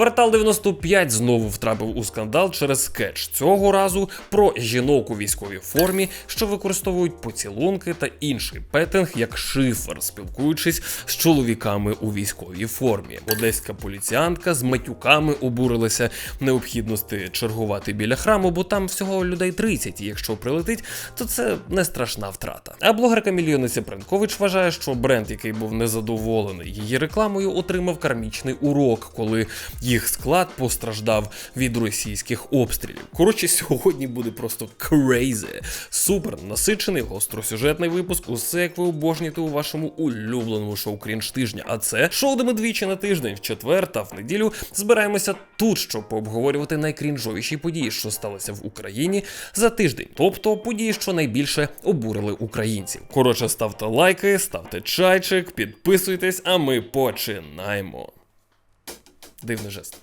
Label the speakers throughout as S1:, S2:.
S1: Квартал 95 знову втрапив у скандал через скетч цього разу про жінок у військовій формі, що використовують поцілунки та інший петинг як шифр, спілкуючись з чоловіками у військовій формі. Одеська поліціянтка з матюками обурилася необхідності чергувати біля храму, бо там всього людей 30, і якщо прилетить, то це не страшна втрата. А блогерка мільйониця Бренкович вважає, що бренд, який був незадоволений її рекламою, отримав кармічний урок, коли їх склад постраждав від російських обстрілів. Коротше, сьогодні буде просто crazy. Супер насичений, гостросюжетний випуск. Усе як ви обожнюєте у вашому улюбленому шоу Крінж тижня. А це шоу де ми двічі на тиждень, в четвер та в неділю збираємося тут, щоб пообговорювати найкрінжовіші події, що сталися в Україні за тиждень, тобто події, що найбільше обурили українців. Коротше, ставте лайки, ставте чайчик, підписуйтесь, а ми починаємо. Дивний жест.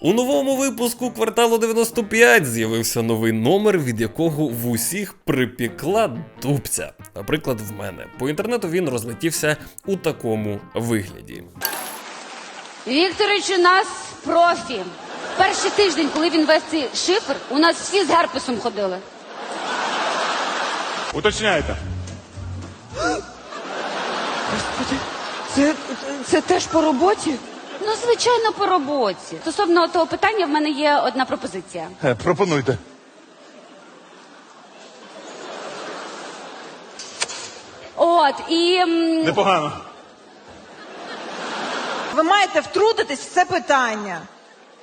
S1: У новому випуску кварталу 95 з'явився новий номер, від якого в усіх припікла дубця. Наприклад, в мене. По інтернету він розлетівся у такому вигляді.
S2: Вікторович у нас профі. Перший тиждень, коли він весь цей шифр, у нас всі з герпесом ходили.
S3: Уточняйте.
S4: Господи, це, це теж по роботі?
S2: Ну, звичайно, по роботі. Стосовно того питання, в мене є одна пропозиція.
S3: Е, Пропонуйте.
S2: От, і м,
S3: Непогано.
S4: Ви маєте втрутитись в це питання.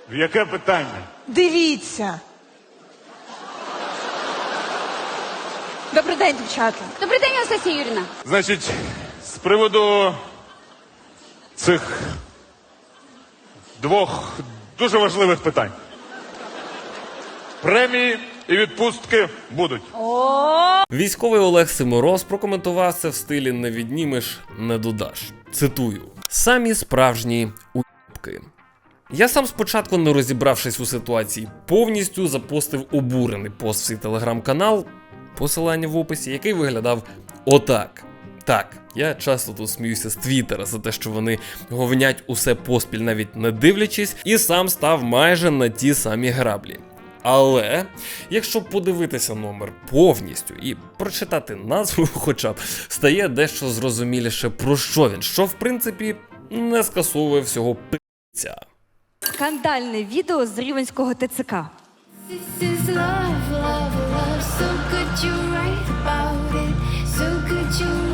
S3: В яке питання?
S4: Дивіться. Добрий день, дівчата.
S2: добрий день, Анастасія Юріна.
S3: Значить, з приводу цих двох дуже важливих питань. Премії і відпустки будуть.
S1: Військовий Олег Симороз прокоментував це в стилі не віднімеш, не додаш. Цитую: самі справжні уїбки. Я сам спочатку, не розібравшись у ситуації, повністю запостив обурений пост в свій телеграм-канал, посилання в описі, який виглядав отак. Так, я часто тут сміюся з Твіттера за те, що вони говнять усе поспіль, навіть не дивлячись, і сам став майже на ті самі граблі. Але якщо подивитися номер повністю і прочитати назву, хоча б стає дещо зрозуміліше про що він, що в принципі не скасовує всього пи***ця.
S5: Скандальне відео з Рівенського ТЦК.
S6: Love, love, love. So good you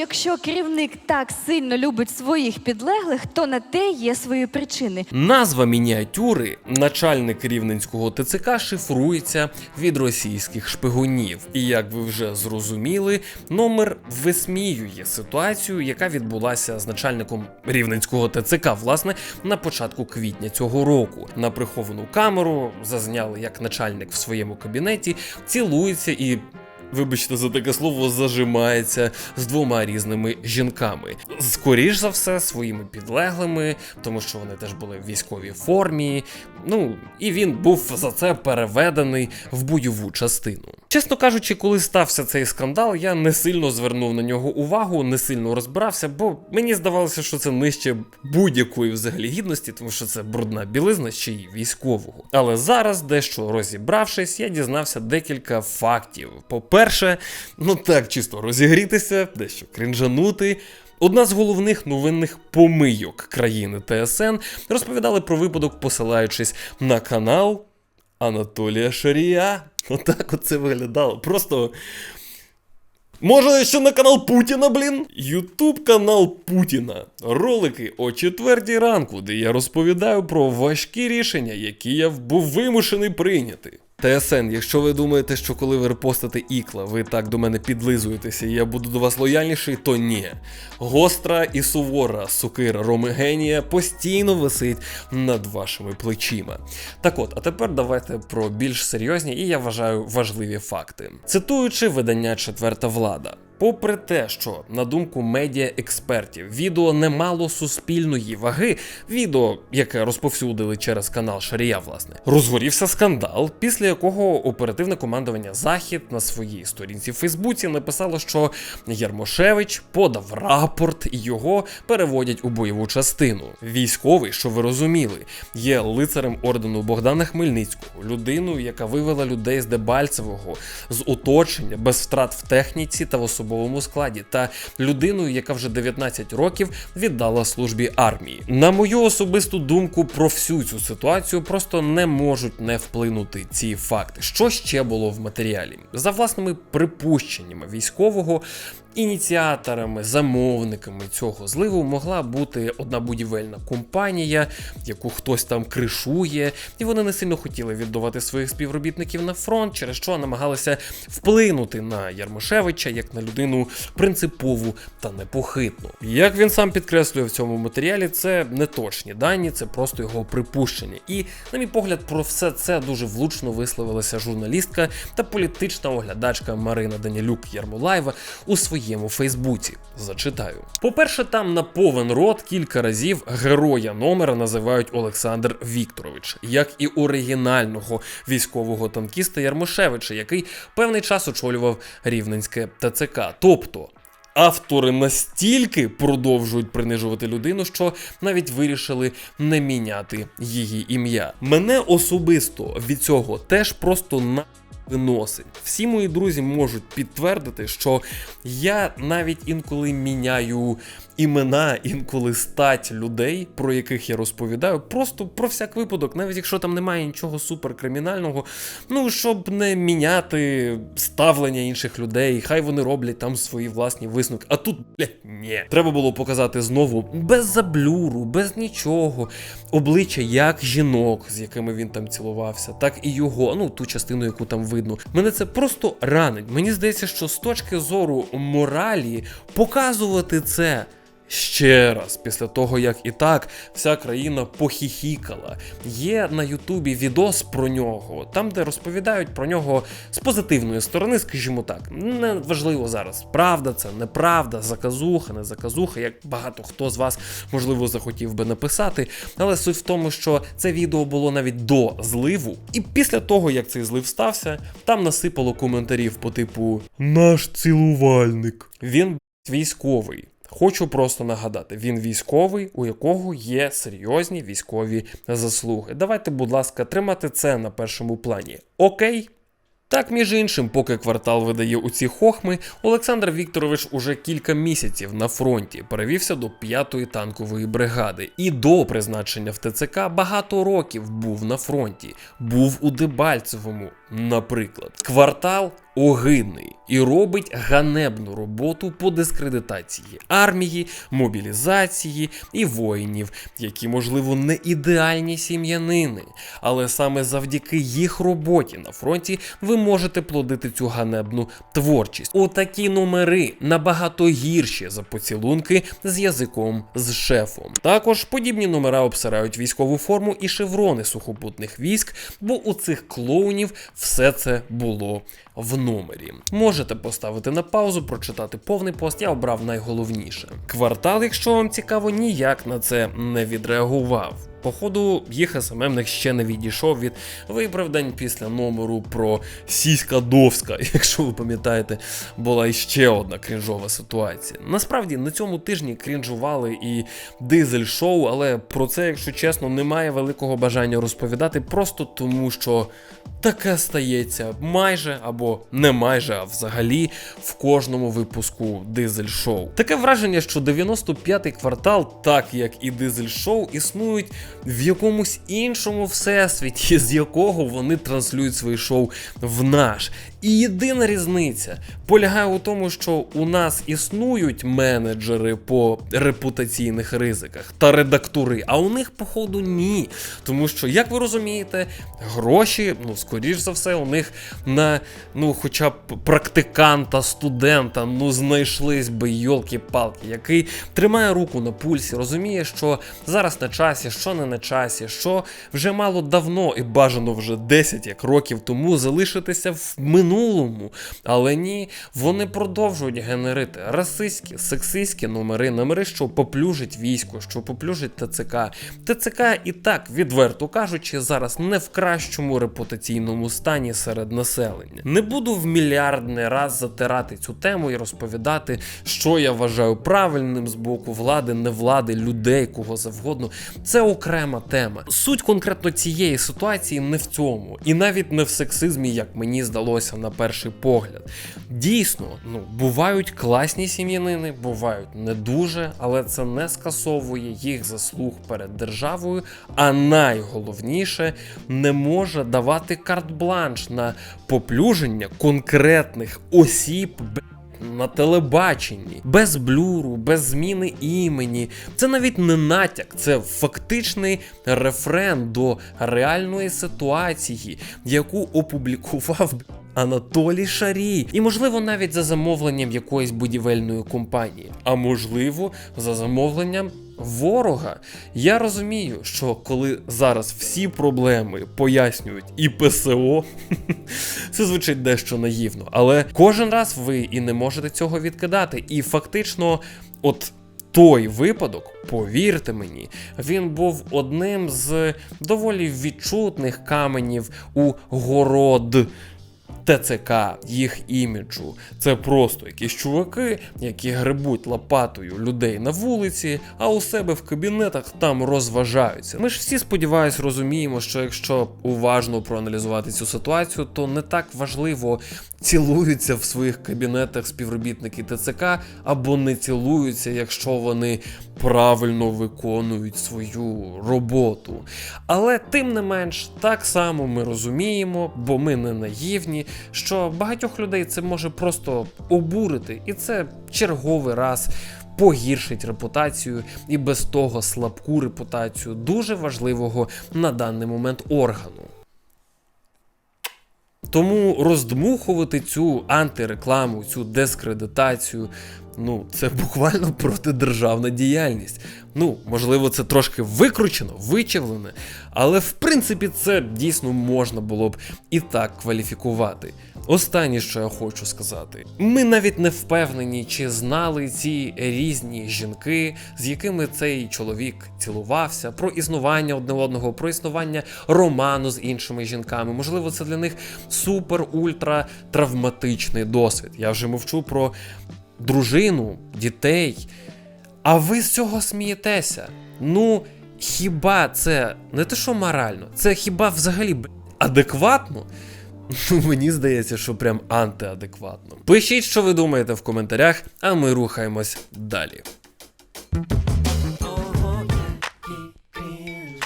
S5: Якщо керівник так сильно любить своїх підлеглих, то на те є свої причини.
S1: Назва мініатюри начальник рівненського ТЦК шифрується від російських шпигунів. І як ви вже зрозуміли, номер висміює ситуацію, яка відбулася з начальником рівненського ТЦК, власне, на початку квітня цього року. На приховану камеру зазняли, як начальник в своєму кабінеті цілується і. Вибачте за таке слово, зажимається з двома різними жінками. Скоріш за все, своїми підлеглими, тому що вони теж були в військовій формі. Ну і він був за це переведений в бойову частину. Чесно кажучи, коли стався цей скандал, я не сильно звернув на нього увагу, не сильно розбирався, бо мені здавалося, що це нижче будь-якої взагалі гідності, тому що це брудна білизна ще й військового. Але зараз, дещо розібравшись, я дізнався декілька фактів. По-перше, ну так чисто розігрітися, дещо кринжанути. Одна з головних новинних помийок країни ТСН розповідали про випадок, посилаючись на канал Анатолія Шарія. Отак оце виглядало. Просто. Може, ще на канал Путіна, блін? Ютуб канал Путіна. Ролики о четвертій ранку, де я розповідаю про важкі рішення, які я був вимушений прийняти. ТСН, якщо ви думаєте, що коли ви репостите ікла, ви так до мене підлизуєтеся і я буду до вас лояльніший, то ні. Гостра і сувора сукира Роми Генія постійно висить над вашими плечима. Так от, а тепер давайте про більш серйозні і я вважаю важливі факти. Цитуючи видання Четверта влада. Попри те, що на думку медіа експертів, відео не мало суспільної ваги, відео, яке розповсюдили через канал Шарія, власне, розгорівся скандал, після якого оперативне командування Захід на своїй сторінці в Фейсбуці написало, що Ярмошевич подав рапорт і його переводять у бойову частину. Військовий, що ви розуміли, є лицарем ордену Богдана Хмельницького, людиною, яка вивела людей з Дебальцевого з оточення без втрат в техніці та в особовому складі, та людиною, яка вже 19 років віддала службі армії. На мою особисту думку про всю цю ситуацію просто не можуть не вплинути ці факти. Що ще було в матеріалі? За власними припущеннями військового. Ініціаторами, замовниками цього зливу могла бути одна будівельна компанія, яку хтось там кришує, і вони не сильно хотіли віддавати своїх співробітників на фронт, через що намагалися вплинути на Ярмошевича як на людину принципову та непохитну. Як він сам підкреслює в цьому матеріалі, це не точні дані, це просто його припущення. І, на мій погляд, про все це дуже влучно висловилася журналістка та політична оглядачка Марина Данілюк Ярмолаєва у своєму Фейсбуці. Зачитаю. По-перше, там на повен рот кілька разів героя номера називають Олександр Вікторович, як і оригінального військового танкіста Ярмошевича, який певний час очолював Рівненське ТЦК. Тобто. Автори настільки продовжують принижувати людину, що навіть вирішили не міняти її ім'я. Мене особисто від цього теж просто на виносить. Всі мої друзі можуть підтвердити, що я навіть інколи міняю імена, інколи стать людей, про яких я розповідаю, просто про всяк випадок, навіть якщо там немає нічого суперкримінального, ну щоб не міняти ставлення інших людей, хай вони роблять там свої власні висновки. А тут, бля, ні. Треба було показати знову без заблюру, без нічого. Обличчя як жінок, з якими він там цілувався, так і його, ну ту частину, яку там видно. Мене це просто ранить. Мені здається, що з точки зору моралі показувати це. Ще раз, після того, як і так вся країна похіхікала. Є на Ютубі відос про нього, там, де розповідають про нього з позитивної сторони, скажімо так. Не важливо зараз, правда це, неправда, заказуха, не заказуха, як багато хто з вас, можливо, захотів би написати. Але суть в тому, що це відео було навіть до зливу, і після того, як цей злив стався, там насипало коментарів по типу Наш цілувальник. Він військовий. Хочу просто нагадати, він військовий, у якого є серйозні військові заслуги. Давайте, будь ласка, тримати це на першому плані. Окей? Так, між іншим, поки квартал видає у ці хохми, Олександр Вікторович уже кілька місяців на фронті перевівся до 5-ї танкової бригади і до призначення в ТЦК багато років був на фронті, був у Дебальцевому, наприклад. Квартал огидний і робить ганебну роботу по дискредитації армії, мобілізації і воїнів, які, можливо, не ідеальні сім'янини, але саме завдяки їх роботі на фронті ви можете плодити цю ганебну творчість. Отакі номери набагато гірші за поцілунки з язиком з шефом. Також подібні номера обсирають військову форму і шеврони сухопутних військ, бо у цих клоунів все це було в номері. Можете поставити на паузу, прочитати повний пост. Я обрав найголовніше. Квартал, якщо вам цікаво, ніяк на це не відреагував. Походу, їх СММник ще не відійшов від виправдань після номеру про Сіська Довська, якщо ви пам'ятаєте, була іще одна крінжова ситуація. Насправді на цьому тижні крінжували і дизель шоу, але про це, якщо чесно, немає великого бажання розповідати, просто тому що таке стається майже або не майже, а взагалі в кожному випуску дизель шоу. Таке враження, що 95-й квартал, так як і дизель шоу, існують в якомусь іншому всесвіті, з якого вони транслюють свої шоу в наш. І єдина різниця полягає у тому, що у нас існують менеджери по репутаційних ризиках та редактори, а у них, походу, ні. Тому що, як ви розумієте, гроші, ну, скоріш за все, у них на ну, хоча б практиканта, студента, ну знайшлись би йолки-палки, який тримає руку на пульсі, розуміє, що зараз на часі, що не на часі, що вже мало давно і бажано вже 10 як років тому залишитися в минулому минулому. Але ні, вони продовжують генерити расистські, сексистські номери, номери, що поплюжить військо, що поплюжить ТЦК. ТЦК і так, відверто кажучи, зараз не в кращому репутаційному стані серед населення. Не буду в мільярдний раз затирати цю тему і розповідати, що я вважаю правильним з боку влади, не влади, людей, кого завгодно. Це окрема тема. Суть конкретно цієї ситуації не в цьому, і навіть не в сексизмі, як мені здалося на перший погляд. Дійсно, ну бувають класні сім'янини, бувають не дуже, але це не скасовує їх заслуг перед державою. А найголовніше не може давати карт-бланш на поплюження конкретних осіб. На телебаченні, без блюру, без зміни імені. Це навіть не натяк, це фактичний рефрен до реальної ситуації, яку опублікував Анатолій Шарій. І, можливо, навіть за замовленням якоїсь будівельної компанії, а можливо, за замовленням ворога. Я розумію, що коли зараз всі проблеми пояснюють і ПСО, це звучить дещо наївно, але кожен раз ви і не можете цього відкидати. І фактично, от. Той випадок, повірте мені, він був одним з доволі відчутних каменів у город ТЦК, їх іміджу. Це просто якісь чуваки, які гребуть лопатою людей на вулиці, а у себе в кабінетах там розважаються. Ми ж всі сподіваюсь розуміємо, що якщо уважно проаналізувати цю ситуацію, то не так важливо. Цілуються в своїх кабінетах співробітники ТЦК або не цілуються, якщо вони правильно виконують свою роботу. Але тим не менш, так само ми розуміємо, бо ми не наївні, що багатьох людей це може просто обурити, і це черговий раз. Погіршить репутацію і без того слабку репутацію дуже важливого на даний момент органу. Тому роздмухувати цю антирекламу, цю дискредитацію, ну це буквально протидержавна діяльність. Ну, можливо, це трошки викручено, вичавлене, але в принципі це дійсно можна було б і так кваліфікувати. Останнє, що я хочу сказати, ми навіть не впевнені, чи знали ці різні жінки, з якими цей чоловік цілувався, про існування одне одного, про існування роману з іншими жінками. Можливо, це для них супер-ультра травматичний досвід. Я вже мовчу про дружину, дітей. А ви з цього смієтеся? Ну, хіба це не те, що морально, це хіба взагалі адекватно? Ну, мені здається, що прям антиадекватно. Пишіть, що ви думаєте в коментарях, а ми рухаємось далі.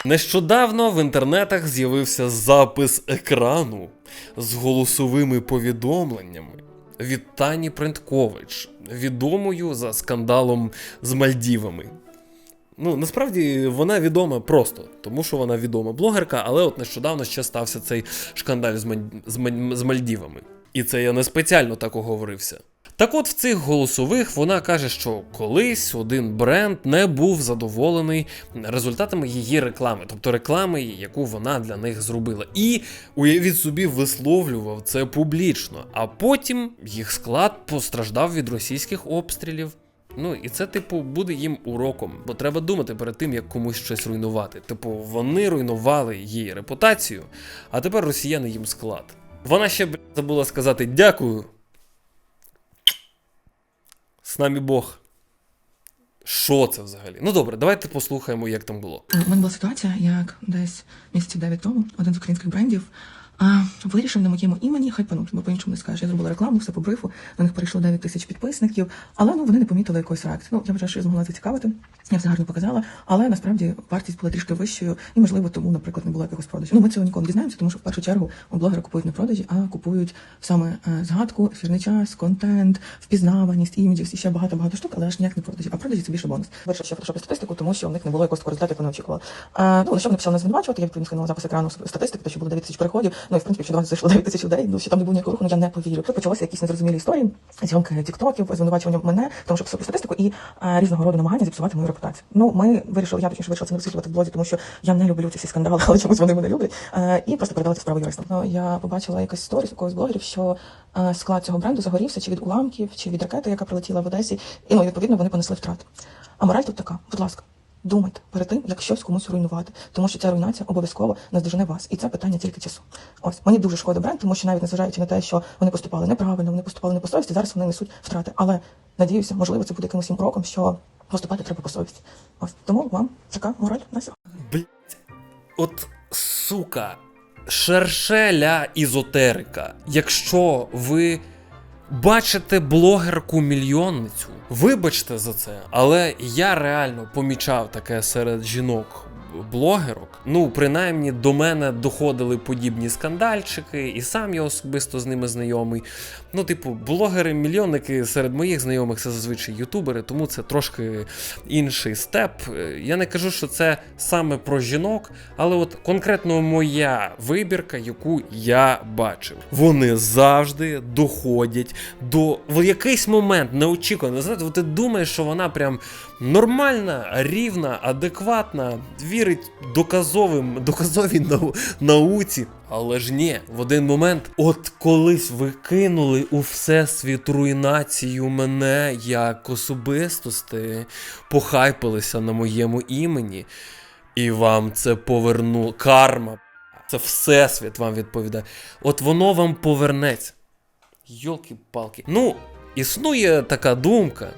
S1: Нещодавно в інтернетах з'явився запис екрану з голосовими повідомленнями від Тані Принткович, відомою за скандалом з Мальдівами. Ну, насправді вона відома просто, тому що вона відома блогерка, але от нещодавно ще стався цей шкандаль з, Маль... з, Маль... з Мальдівами. І це я не спеціально так оговорився. Так от в цих голосових вона каже, що колись один бренд не був задоволений результатами її реклами, тобто реклами, яку вона для них зробила. І уявіть собі, висловлював це публічно. А потім їх склад постраждав від російських обстрілів. Ну і це, типу, буде їм уроком, бо треба думати перед тим, як комусь щось руйнувати. Типу, вони руйнували її репутацію, а тепер росіяни їм склад. Вона ще б забула сказати дякую. З нами Бог. Що це взагалі? Ну добре, давайте послухаємо, як там було.
S7: У мене була ситуація, як десь місяців 9 тому один з українських брендів а, вирішив на моєму імені хайпанути, бо по-іншому не скажеш. Я зробила рекламу, все по брифу, на них перейшло 9 тисяч підписників, але ну вони не помітили якоїсь реакції. Ну, я вважаю, що змогла зацікавити, я все гарно показала, але насправді вартість була трішки вищою, і можливо тому, наприклад, не було якогось продажу. Ну ми цього ніколи не дізнаємося, тому що в першу чергу у блогери купують не продажі, а купують саме е, згадку, ефірний час, контент, впізнаваність, іміджів і ще багато багато штук, але ж ніяк не продажі. А продажі це більше бонус. Вирішив ще фотошопити статистику, тому що в них не було якогось результату, як вони очікували. А, ну, лише вони почали нас звинувачувати, я відповідно скинула запис екрану статистики, то що було 9 тисяч переходів. Ну і в принципі, якщо зайшло 9 тисяч людей, ну що там не було ніякого руху, ну я не повірю. Тут почалися якісь незрозумілі історії, зйомки тіктоків, звинувачування мене, тому, що писати статистику і е, різного роду намагання зіпсувати мою репутацію. Ну, ми вирішили, я точніше вирішила це не розслідувати в блозі, тому що я не люблю ці всі скандали, але чомусь вони мене люблять. Е, і просто передала цю справу юристам. Ну, я побачила якась сторіс у когось з блогерів, що е, склад цього бренду загорівся чи від уламків, чи від ракети, яка прилетіла в Одесі. І ну, відповідно вони понесли втрати. А мораль тут така, будь ласка. Думайте перед тим, як щось комусь руйнувати, тому що ця руйнація обов'язково наздожене вас, і це питання тільки часу. Ось мені дуже шкода бренд, тому що навіть незважаючи на те, що вони поступали неправильно, вони поступали не по совісті, зараз вони несуть втрати. Але надіюся, можливо, це буде якимось уроком, що поступати треба по совісті. Ось тому вам така мораль на сьогодні.
S1: Блять, от сука, шершеля ізотерика. Якщо ви бачите блогерку мільйонницю, вибачте за це, але я реально помічав таке серед жінок. Блогерок, ну принаймні до мене доходили подібні скандальчики, і сам я особисто з ними знайомий. Ну, типу, блогери-мільйонники серед моїх знайомих це зазвичай ютубери, тому це трошки інший степ. Е, Я не кажу, що це саме про жінок, але от конкретно моя вибірка, яку я бачив, вони завжди доходять до в якийсь момент неочікувано. Знаєте, ти думаєш, що вона прям нормальна, рівна, адекватна, вірить доказовим, доказовій нау- науці. Але ж ні, в один момент, от колись ви кинули у всесвіт руйнацію мене як особистості, похайпилися на моєму імені, і вам це повернуло. Карма. Це всесвіт вам відповідає. От воно вам повернеться. Йолки-палки. Ну, існує така думка,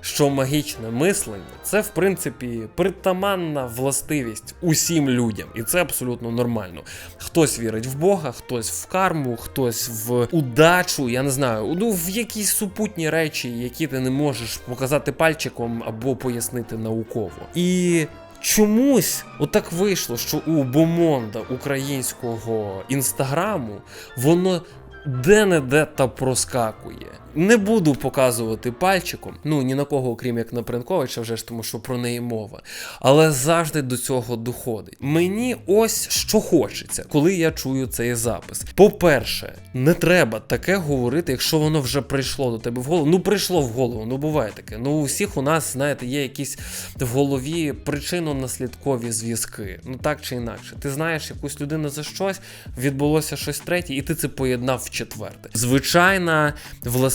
S1: що магічне мислення це, в принципі, притаманна властивість усім людям, і це абсолютно нормально. Хтось вірить в Бога, хтось в карму, хтось в удачу, я не знаю, ну в якісь супутні речі, які ти не можеш показати пальчиком або пояснити науково. І чомусь отак вийшло, що у бомонда українського інстаграму воно де-не-де та проскакує. Не буду показувати пальчиком, ну ні на кого, окрім як на Пренковича, вже ж тому, що про неї мова. Але завжди до цього доходить. Мені ось що хочеться, коли я чую цей запис. По-перше, не треба таке говорити, якщо воно вже прийшло до тебе в голову. Ну, прийшло в голову, ну буває таке. Ну, у всіх у нас, знаєте, є якісь в голові причинно-наслідкові зв'язки. Ну так чи інакше. Ти знаєш якусь людину за щось, відбулося щось третє, і ти це поєднав в четверте. Звичайна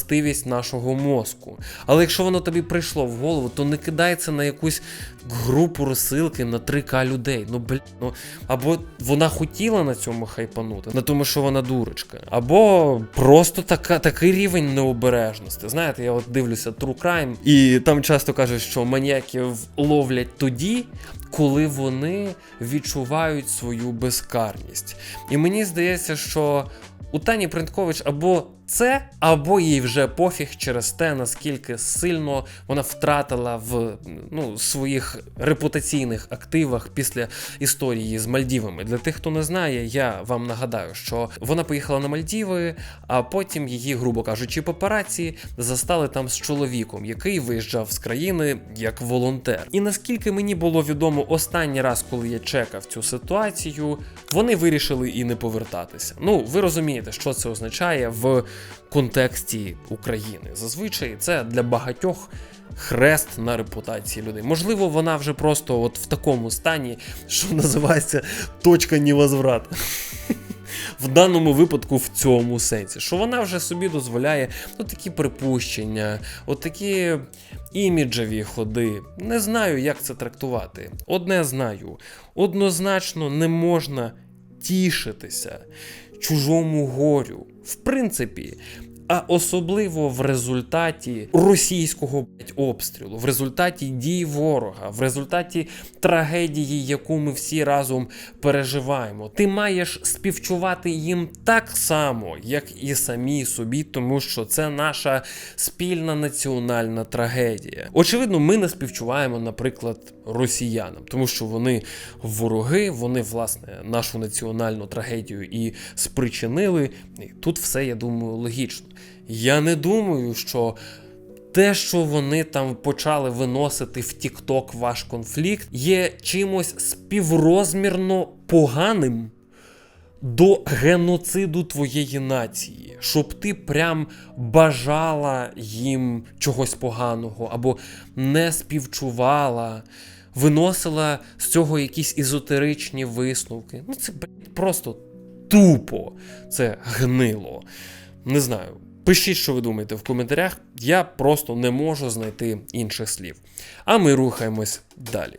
S1: властивість нашого мозку. Але якщо воно тобі прийшло в голову, то не кидай на якусь групу розсилки на 3К людей. Ну блін, ну або вона хотіла на цьому хайпанути, на тому, що вона дурочка, або просто така, такий рівень необережності. Знаєте, я от дивлюся True Crime, і там часто кажуть, що маніяків ловлять тоді, коли вони відчувають свою безкарність. І мені здається, що у Тані Принткович або це, або їй вже пофіг через те, наскільки сильно вона втратила в ну, своїх репутаційних активах після історії з Мальдівами. Для тих, хто не знає, я вам нагадаю, що вона поїхала на Мальдіви, а потім її, грубо кажучи, папараці застали там з чоловіком, який виїжджав з країни як волонтер. І наскільки мені було відомо останній раз, коли я чекав цю ситуацію, вони вирішили і не повертатися. Ну, ви розумієте, що це означає в контексті України. Зазвичай це для багатьох хрест на репутації людей. Можливо, вона вже просто от в такому стані, що називається точка невозврату. В даному випадку в цьому сенсі, що вона вже собі дозволяє ну, такі припущення, от такі іміджеві ходи. Не знаю, як це трактувати. Одне знаю: однозначно не можна тішитися чужому горю. В принципі, а особливо в результаті російського блядь, обстрілу, в результаті дій ворога, в результаті трагедії, яку ми всі разом переживаємо. Ти маєш співчувати їм так само, як і самі собі, тому що це наша спільна національна трагедія. Очевидно, ми не співчуваємо, наприклад, росіянам, тому що вони вороги, вони власне нашу національну трагедію і спричинили. І тут все, я думаю, логічно. Я не думаю, що те, що вони там почали виносити в Тікток ваш конфлікт, є чимось співрозмірно поганим до геноциду твоєї нації, щоб ти прям бажала їм чогось поганого або не співчувала, виносила з цього якісь езотеричні висновки. Ну це просто тупо, це гнило. Не знаю. Пишіть, що ви думаєте в коментарях. Я просто не можу знайти інших слів. А ми рухаємось далі.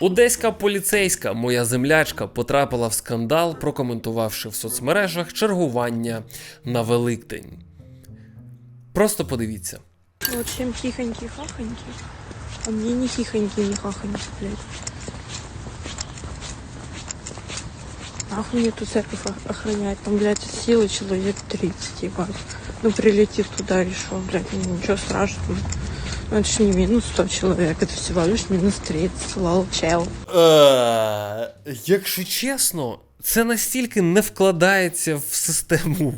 S1: Одеська поліцейська, моя землячка, потрапила в скандал, прокоментувавши в соцмережах чергування на Великдень. Просто подивіться.
S8: Вот всем хихоньки-хахоньки. А мне не хихоньки, не хахоньки, блядь. Нахуй мне эту церковь ох- охранять? Там, блядь, силы человек 30, ебать. Ну, прилетит туда и шо, блядь, ну, ничего страшного. Ну, это ж не минус 100 человек, это всего лишь минус 30, лол, чел.
S1: Е, якщо чесно, це настільки не вкладається в систему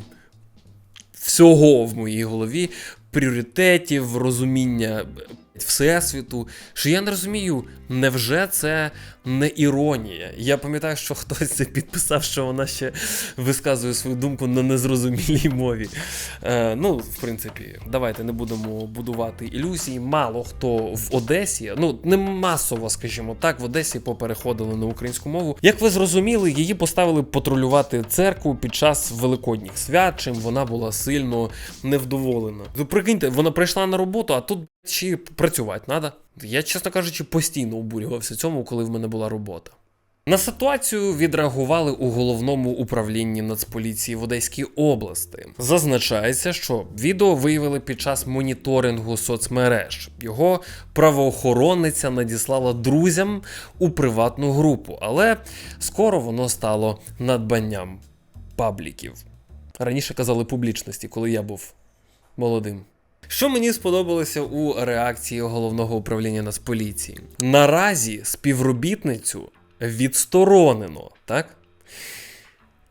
S1: всього в моїй голові, пріоритетів, розуміння всесвіту, що я не розумію, невже це не іронія? Я пам'ятаю, що хтось це підписав, що вона ще висказує свою думку на незрозумілій мові. Е, ну, в принципі, давайте не будемо будувати ілюзії. Мало хто в Одесі, ну не масово, скажімо так, в Одесі попереходили на українську мову. Як ви зрозуміли, її поставили патрулювати церкву під час великодніх свят, чим вона була сильно невдоволена. Ви прикиньте, вона прийшла на роботу, а тут чи працювати треба. Я, чесно кажучи, постійно обурювався цьому, коли в мене була робота. На ситуацію відреагували у головному управлінні Нацполіції в Одеській області. Зазначається, що відео виявили під час моніторингу соцмереж. Його правоохоронниця надіслала друзям у приватну групу, але скоро воно стало надбанням пабліків. Раніше казали публічності, коли я був молодим. Що мені сподобалося у реакції головного управління Нацполіції? Наразі співробітницю відсторонено, так?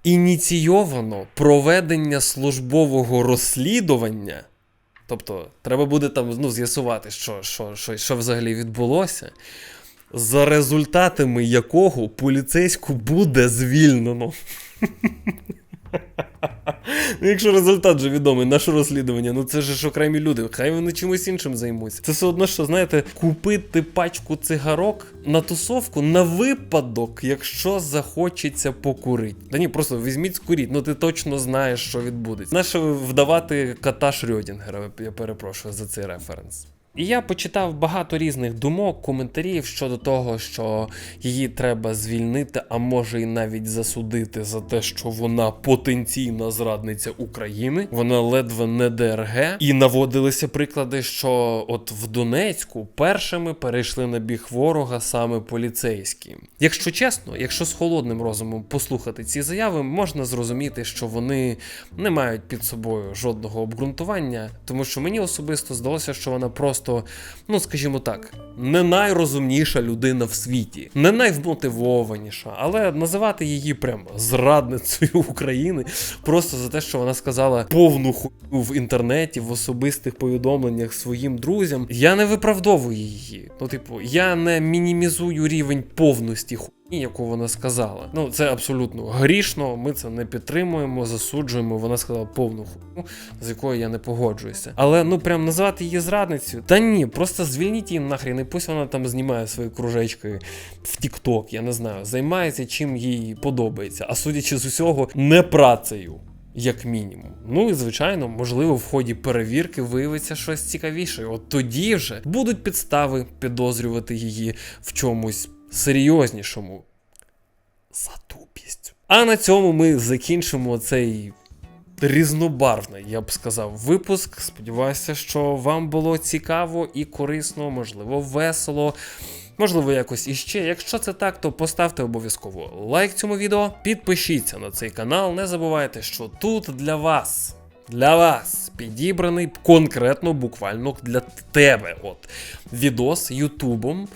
S1: Ініційовано проведення службового розслідування. Тобто, треба буде там ну, з'ясувати, що, що, що, що взагалі відбулося, за результатами якого поліцейську буде звільнено. Ну, якщо результат вже відомий, наше розслідування, ну це ж окремі люди, хай вони чимось іншим займуться. Це все одно, що знаєте, купити пачку цигарок на тусовку на випадок, якщо захочеться покурити. Та ні, просто візьміть скуріть, ну ти точно знаєш, що відбудеться. Наше вдавати кота Шрёдінгера, я перепрошую за цей референс. І я почитав багато різних думок, коментарів щодо того, що її треба звільнити, а може і навіть засудити за те, що вона потенційна зрадниця України. Вона ледве не ДРГ. І наводилися приклади, що от в Донецьку першими перейшли на біг ворога саме поліцейські. Якщо чесно, якщо з холодним розумом послухати ці заяви, можна зрозуміти, що вони не мають під собою жодного обґрунтування, тому що мені особисто здалося, що вона просто, ну скажімо так, не найрозумніша людина в світі, не найвмотивованіша, але називати її прям зрадницею України просто за те, що вона сказала повну хуйню в інтернеті, в особистих повідомленнях своїм друзям. Я не виправдовую її. Ну, типу, я не мінімізую рівень повності хуйні, яку вона сказала. Ну, це абсолютно грішно. Ми це не підтримуємо, засуджуємо. Вона сказала повну хуйню, з якою я не погоджуюся. Але ну прям назвати її зрадницею. Та ні, просто звільніть її нахрен, і пусть вона там знімає свої кружечки в Тік-Ток, я не знаю, займається чим їй подобається. А судячи з усього, не працею. Як мінімум. Ну і звичайно, можливо, в ході перевірки виявиться щось цікавіше. От тоді вже будуть підстави підозрювати її в чомусь серйознішому. За тупість. А на цьому ми закінчимо цей різнобарвний, я б сказав, випуск. Сподіваюся, що вам було цікаво і корисно, можливо, весело. Можливо, якось іще. Якщо це так, то поставте обов'язково лайк цьому відео, підпишіться на цей канал. Не забувайте, що тут для вас для вас підібраний конкретно буквально для тебе. От відос Ютубом.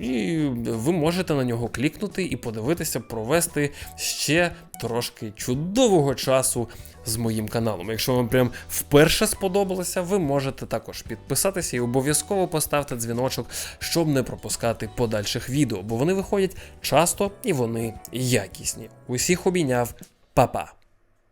S1: І ви можете на нього клікнути і подивитися, провести ще трошки чудового часу з моїм каналом. Якщо вам прям вперше сподобалося, ви можете також підписатися і обов'язково поставити дзвіночок, щоб не пропускати подальших відео, бо вони виходять часто і вони якісні. Усіх обійняв, Па-па!